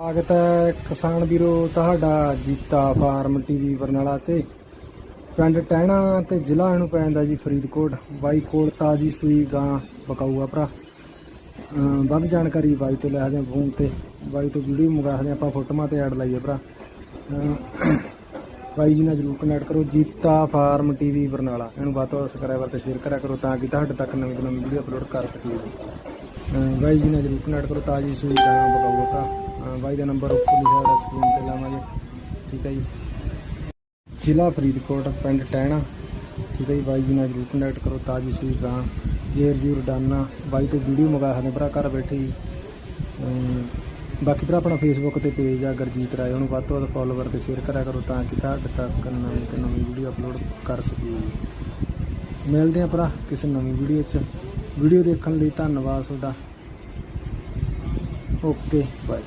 ਸਵਾਗਤ ਹੈ ਕਿਸਾਨ ਵੀਰੋ, ਤੁਹਾਡਾ ਜੀਤਾ ਫਾਰਮ ਟੀਵੀ ਬਰਨਾਲਾ ਤੇ। ਪਿੰਡ ਟਹਿਣਾ ਤੇ ਜ਼ਿਲ੍ਹਾ ਇਹਨੂੰ ਪੈਂਦਾ ਜੀ ਫਰੀਦਕੋਟ। ਬਾਈ ਕੋਲ ਤਾਜੀ ਸੂਈ ਗਾਂ ਬਕਾਊਆ ਭਰਾ। ਵੱਧ ਜਾਣਕਾਰੀ ਬਾਈ ਤੋਂ ਲੈ ਆਦੇ ਫੋਨ ਤੇ। ਬਾਈ ਤੋਂ ਵੀਡੀਓ ਮੰਗਾ ਸਕਦੇ ਆਪਾਂ ਫੋਟੋਆਂ ਤੇ ਐਡ ਲਾਈਏ ਭਰਾ। ਬਾਈ ਜੀ ਨਾਲ ਜਰੂਰ ਕਨੈਕਟ ਕਰੋ, ਜੀਤਾ ਫਾਰਮ ਟੀਵੀ ਬਰਨਾਲਾ। ਇਹਨੂੰ ਵੱਧ ਤੋਂ ਵੱਧ ਸਬਸਕ੍ਰਾਈਬਰ ਤੇ ਸ਼ੇਅਰ ਕਰਿਆ ਕਰੋ ਤਾਂ ਕਿ ਤੁਹਾਡੇ ਤੱਕ ਨਵੀਂ ਤੋਂ ਨਵੀਂ ਵੀਡੀਓ ਅਪਲੋਡ ਕਰ ਸਕੀਏ। ਅਮ ਬਾਈ ਜੀ ਨਾਲ ਜਰੂਰ ਕਨੈਕਟ ਕਰੋ ਤਾਜੀ ਸੂਈ ਗਾਂ ਬਕਾਊਆ ਭਰਾ ਬਾਈ ਦਾ ਨੰਬਰ ਉੱਪਰ ਲਿਖਿਆ ਹੋਇਆ ਸਕਰੀਨ ਤੇ ਲਾਵਾਂਗੇ। ਠੀਕ ਹੈ ਜੀ। ਜ਼ਿਲ੍ਹਾ ਫਰੀਦਕੋਟ, ਪਿੰਡ ਟਹਿਣਾ ਠੀਕ ਹੈ ਜੀ, ਬਾਈ ਜੀ ਨਾਲ ਜਰੂਰ ਕਨੈਕਟ ਕਰੋ ਤਾਜੀ ਸੂਈ ਗਾਂ ਜੇਰ ਜੂਰ ਡਾਨਾ। ਬਾਈ ਤੋਂ ਵੀਡੀਓ ਮੰਗਾ ਸਕਦੇ ਭਰਾ ਘਰ ਬੈਠੇ ਹੀ ਬਾਕੀ ਭਰਾ ਆਪਣਾ ਫੇਸਬੁੱਕ ਤੇ ਪੇਜ ਆ, ਗਰਜੀਤ ਰਾਏ, ਉਹਨੂੰ ਵੱਧ ਤੋਂ ਵੱਧ ਫੋਲੋਵਰ ਤੇ ਸ਼ੇਅਰ ਕਰਿਆ ਕਰੋ ਤਾਂ ਕਿ ਤੁਹਾਡੇ ਤੱਕ ਨਵੀਂ ਤੋਂ ਨਵੀਂ ਵੀਡੀਓ ਅਪਲੋਡ ਕਰ ਸਕੀਏ। ਮਿਲਦੇ ਆ ਭਰਾ ਕਿਸੇ ਨਵੀਂ ਵੀਡੀਓ 'ਚ। ਵੀਡੀਓ ਦੇਖਣ ਲਈ ਧੰਨਵਾਦ ਤੁਹਾਡਾ। Okay bye